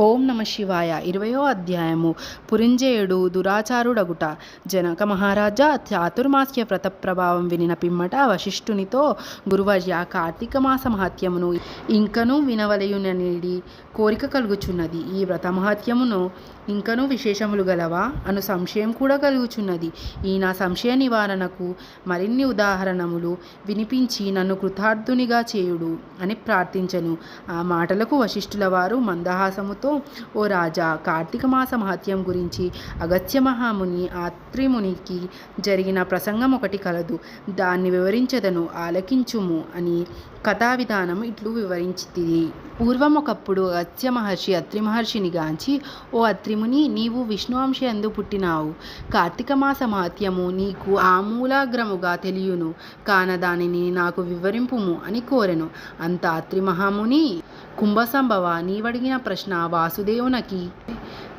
ఓం నమ శివాయ. ఇరవయో అధ్యాయము. పురింజేయుడు దురాచారుడగుట. జనక మహారాజా చాతుర్మాస్య వ్రత ప్రభావం వినిన పిమ్మట వశిష్ఠునితో గురువర్య కార్తీక మాస మహత్యమును ఇంకనూ వినవలయుననిడి కోరిక కలుగుచున్నది. ఈ వ్రత మహత్యమును ఇంకనూ విశేషములు గలవా? అను సంశయం కూడా కలుగుచున్నది. ఈ నా సంశయ నివారణకు మరిన్ని ఉదాహరణములు వినిపించి నన్ను కృతార్థునిగా చేయుడు అని ప్రార్థించను. ఆ మాటలకు వశిష్ఠుల వారు మందహాసముతో ఓ రాజా కార్తీక మాస మహత్యం గురించి అగత్య మహాముని ఆత్రిమునికి జరిగిన ప్రసంగం ఒకటి కలదు. దాన్ని వివరించదను ఆలకించుము అని కథా విధానం ఇట్లు వివరించింది పూర్వం ఒకప్పుడు అత్య మహర్షి అత్రి మహర్షిని గాంచి ఓ అత్రిముని నీవు విష్ణు అంశ ఎందు పుట్టినావు. కార్తీక మాస మహత్యము నీకు ఆమూలాగ్రముగా తెలియను. కాన దానిని నాకు వివరింపుము అని కోరెను. అంత అత్రి మహాముని కుంభసంభవ నీవడిగిన ప్రశ్న వాసుదేవునకి.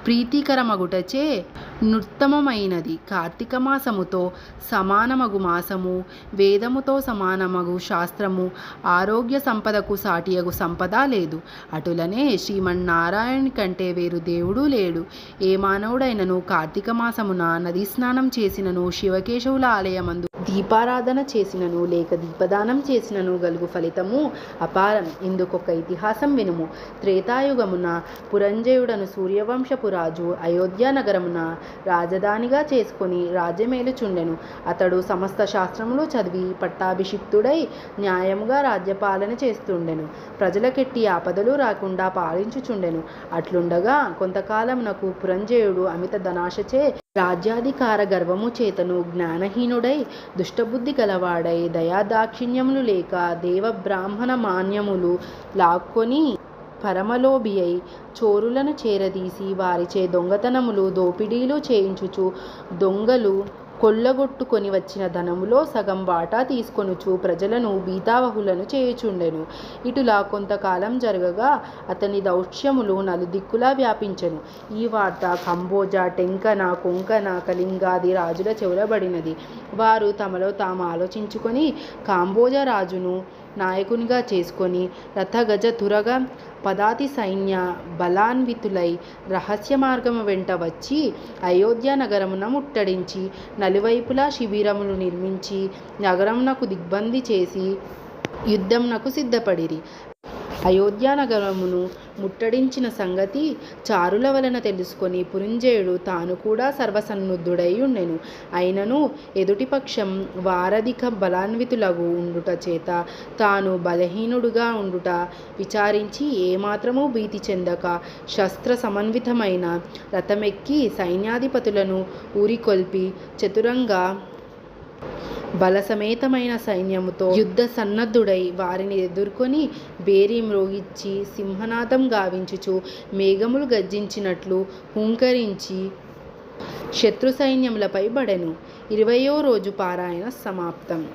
ప్రీతికరమగుటచే నుత్తమమైనది కార్తీక మాసముతో సమానమగు మాసము వేదముతో సమానమగు శాస్త్రము ఆరోగ్య సంపదకు సాటియగు సంపద లేదు. అటులనే శ్రీమన్నారాయణ కంటే వేరు దేవుడు లేడు. ఏ మానవుడైనను కార్తీక మాసమున నదీ స్నానం చేసినను శివకేశవుల ఆలయమందు దీపారాధన చేసినను లేక దీపదానం చేసినను గలుగు ఫలితము అపారం. ఇందుకొక ఇతిహాసం వినుము. త్రేతాయుగమున పురంజయుడను సూర్యవంశపు రాజు అయోధ్య నగరమున రాజధానిగా చేసుకొని రాజ్యమేలుచుండెను. అతడు సమస్త శాస్త్రములు చదివి పట్టాభిషిక్తుడై న్యాయముగా రాజ్యపాలన చేస్తుండెను. ప్రజలకెట్టి ఆపదలు రాకుండా పాలించుచుండెను. అట్లుండగా కొంతకాలమునకు పురంజయుడు అమిత ధనాశచే రాజ్యాధికార గర్వము చేతను జ్ఞానహీనుడై దుష్టబుద్ధి గలవాడై దయాదాక్షిణ్యములు లేక దేవ బ్రాహ్మణ మాన్యములు లాక్కొని పరమలోభి అయి చోరులను చేరదీసి వారిచే దొంగతనములు దోపిడీలు చేయించుచు దొంగలు కొల్లగొట్టుకొని వచ్చిన ధనములో సగం వాటా తీసుకొనుచు ప్రజలను బీతావహులను చేయుచుండెను. ఇటులా కొంతకాలం జరగగా అతని దౌష్యములు నలుదిక్కులా వ్యాపించెను. ఈ వార్త కంబోజా టెంకన కొంకణ కళింగాది రాజుల చెవులబడినది. వారు తమలో తాము ఆలోచించుకొని కాంబోజ రాజును నాయకునిగా చేసుకొని రథగజ తురగ పదాతి సైన్య బలాన్వితులై రహస్య మార్గము వెంట వచ్చి అయోధ్య నగరమున ముట్టడించి నలువైపులా శిబిరములు నిర్మించి నగరమునకు దిగ్బంది చేసి యుద్ధమునకు సిద్ధపడిరి. అయోధ్యానగరమును ముట్టడించిన సంగతి చారుల వలన తెలుసుకొని పురింజయుడు తాను కూడా సర్వసన్నుద్ధుడై ఉండెను. అయినను ఎదుటిపక్షం వారధిక బలాన్వితులగు ఉండుట చేత తాను బలహీనుడుగా ఉండుట విచారించి ఏమాత్రమూ భీతి చెందక శస్త్ర సమన్వితమైన రథమెక్కి సైన్యాధిపతులను ఊరికొల్పి చతురంగా బలసమేతమైన సైన్యముతో యుద్ధ సన్నద్ధుడై వారిని ఎదుర్కొని బేరీ మ్రోగిచ్చి సింహనాదం గావించుచు మేఘములు గర్జించినట్లు హుంకరించి శత్రు సైన్యములపై బడెను. ఇరవయో రోజు పారాయణ సమాప్తం.